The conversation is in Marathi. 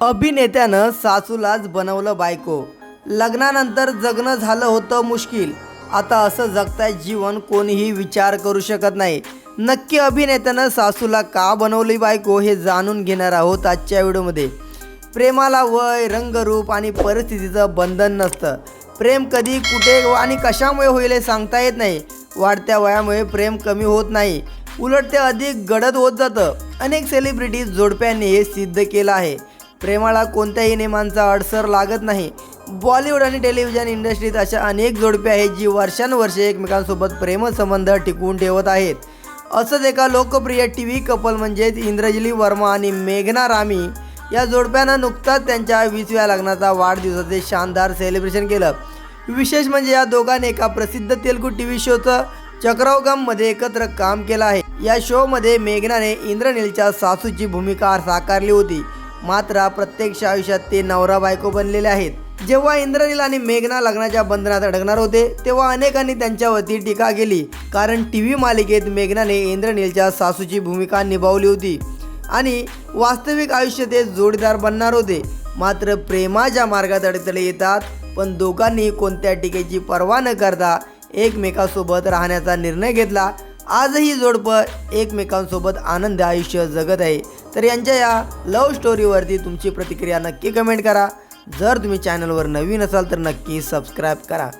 अभिनेत्यानं सासूलाच बनवलं बायको. लग्नानंतर जगणं झालं होतं मुश्किल. आता असं जगताय जीवन कोणीही विचार करू शकत नाही. नक्की अभिनेत्यानं सासूला का बनवली बायको हे जाणून घेणार आहोत आजच्या व्हिडिओमध्ये. प्रेमाला वय रंगरूप आणि परिस्थितीचं बंधन नसतं. प्रेम कधी कुठे आणि कशामुळे होईल हे सांगता येत नाही. वाढत्या वयामुळे प्रेम कमी होत नाही. उलट ते अधिक गडद होत जातं. अनेक सेलिब्रिटीज जोडप्यांनी हे सिद्ध केलं आहे. प्रेमाला कोणत्याही नियमांचा अडसर लागत नाही. बॉलिवूड आणि टेलिव्हिजन इंडस्ट्रीत अशा अनेक जोडपे आहेत जी वर्षानुवर्षे एकमेकांसोबत प्रेमसंबंध टिकवून ठेवत आहेत. असंच एका लोकप्रिय टी व्ही कपल म्हणजेच इंद्रजली वर्मा आणि मेघना रामी या जोडप्यानं नुकताच त्यांच्या वीसव्या लग्नाचा वाढदिवसाचे शानदार सेलिब्रेशन केलं. विशेष म्हणजे या दोघांनी एका प्रसिद्ध तेलगू टी व्ही शोचं चक्रवगममध्ये एकत्र काम केलं आहे. या शोमध्ये मेघनाने इंद्रनीलच्या सासूची भूमिका साकारली होती. मात्र प्रत्यक्ष आयुष्यात ते नवरा बायको बनलेले आहेत. जेव्हा इंद्रनील आणि मेघना लग्नाच्या बंधनात अडकणार होते तेव्हा अनेकांनी त्यांच्यावरती टीका केली. कारण टी व्ही मालिकेत मेघनाने इंद्रनीलच्या सासूची भूमिका निभावली होती आणि वास्तविक आयुष्य ते जोडीदार बनणार होते. मात्र प्रेमाच्या मार्गात अडथळे येतात पण दोघांनी कोणत्या टीकेची पर्वा न करता एकमेकासोबत राहण्याचा निर्णय घेतला. आजही जोडपं एकमेकांसोबत आनंद आयुष्य जगत आहे. तर यांच्या या लव्ह स्टोरीवरती तुमची प्रतिक्रिया नक्की कमेंट करा. जर तुम्ही चॅनलवर नवीन असाल तर नक्की सबस्क्राईब करा.